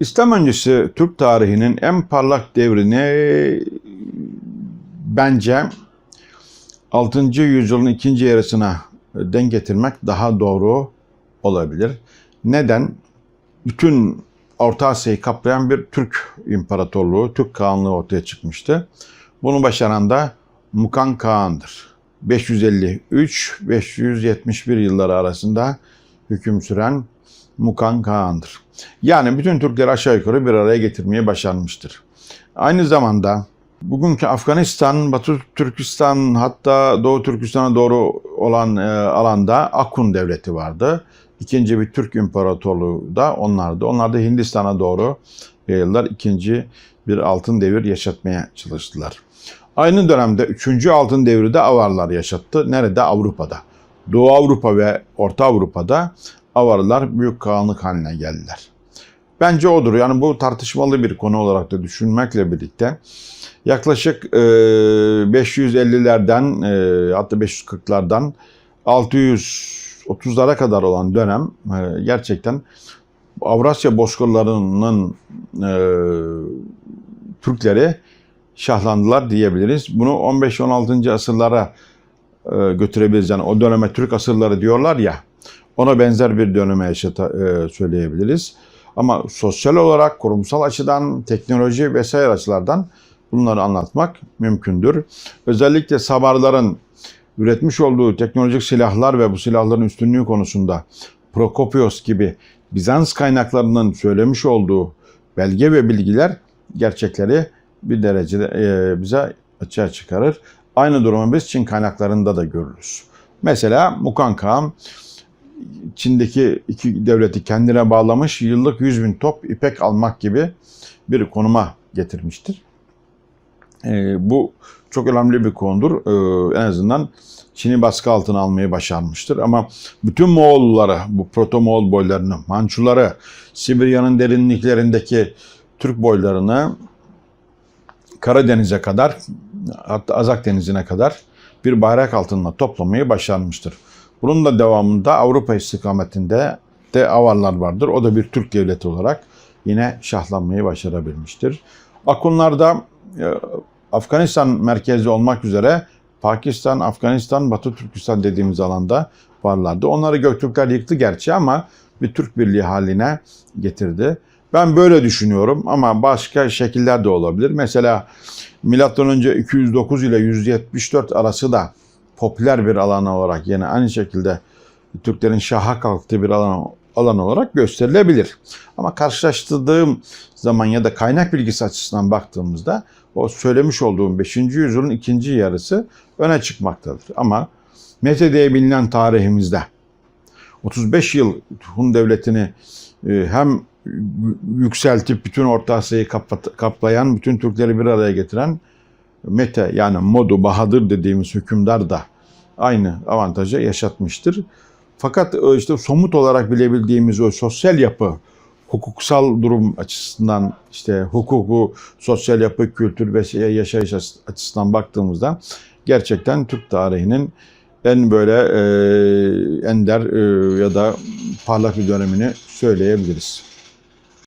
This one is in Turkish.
İslam öncesi Türk tarihinin en parlak devrini bence 6. yüzyılın ikinci yarısına denk getirmek daha doğru olabilir. Neden? Bütün Orta Asya'yı kaplayan bir Türk İmparatorluğu, Türk Kağanlığı ortaya çıkmıştı. Bunu başaran da Mukan Kağan'dır. 553-571 yılları arasında hüküm süren Mukan Kağan'dır. Yani bütün Türkleri aşağı yukarı bir araya getirmeye başarmıştır. Aynı zamanda bugünkü Afganistan, Batı Türkistan hatta Doğu Türkistan'a doğru olan e, alanda Akun Devleti vardı. İkinci bir Türk İmparatorluğu da onlardı. Onlar da Hindistan'a doğru yayıldılar. İkinci bir altın devir yaşatmaya çalıştılar. Aynı dönemde üçüncü altın devri de Avarlar yaşattı. Nerede? Avrupa'da. Doğu Avrupa ve Orta Avrupa'da Avarlar büyük kağanlık haline geldiler. Bence odur. Yani bu tartışmalı bir konu olarak da düşünmekle birlikte yaklaşık e, 550'lerden e, hatta 540'lardan 630'lara kadar olan dönem e, gerçekten Avrasya bozkırlarının e, Türkleri şahlandılar diyebiliriz. Bunu 15-16. asırlara e, götürebiliriz. Yani o döneme Türk asırları diyorlar ya ona benzer bir döneme yaşata, e, söyleyebiliriz. Ama sosyal olarak, kurumsal açıdan, teknoloji vesaire açılardan bunları anlatmak mümkündür. Özellikle Sabarların üretmiş olduğu teknolojik silahlar ve bu silahların üstünlüğü konusunda Prokopios gibi Bizans kaynaklarının söylemiş olduğu belge ve bilgiler gerçekleri bir derecede e, bize açığa çıkarır. Aynı durumu biz Çin kaynaklarında da görürüz. Mesela Mukan Kağan Çin'deki iki devleti kendine bağlamış, yıllık 100 bin top ipek almak gibi bir konuma getirmiştir. E, bu çok önemli bir konudur. E, en azından Çin'i baskı altına almayı başarmıştır. Ama bütün Moğolları, bu proto-Moğol boylarını, Mançuları, Sibirya'nın derinliklerindeki Türk boylarını Karadeniz'e kadar, hatta Azak Denizi'ne kadar bir bayrak altında toplamayı başarmıştır. Bunun da devamında Avrupa istikametinde de Avarlar vardır. O da bir Türk devleti olarak yine şahlanmayı başarabilmiştir. Akunlar da e, Afganistan merkezli olmak üzere Pakistan, Afganistan, Batı Türkistan dediğimiz alanda varlardı. Onları Göktürkler yıktı gerçi ama bir Türk birliği haline getirdi. Ben böyle düşünüyorum ama başka şekiller de olabilir. Mesela M.Ö. 209 ile 174 arası da popüler bir alan olarak yine aynı şekilde Türklerin şaha kalktığı bir alan, alan olarak gösterilebilir. Ama karşılaştırdığım zaman ya da kaynak bilgisi açısından baktığımızda o söylemiş olduğum 5. yüzyılın ikinci yarısı öne çıkmaktadır. Ama Mete diye bilinen tarihimizde 35 yıl Hun Devleti'ni e, hem yükseltip bütün Orta Asya'yı kaplayan, bütün Türkleri bir araya getiren Mete yani Modu Bahadır dediğimiz hükümdar da aynı avantajı yaşatmıştır. Fakat e, işte somut olarak bilebildiğimiz o sosyal yapı, hukuksal durum açısından işte hukuku, sosyal yapı, kültür ve yaşayış açısından baktığımızda gerçekten Türk tarihinin en böyle e, ender e, ya da parlak bir dönemini söyleyebiliriz.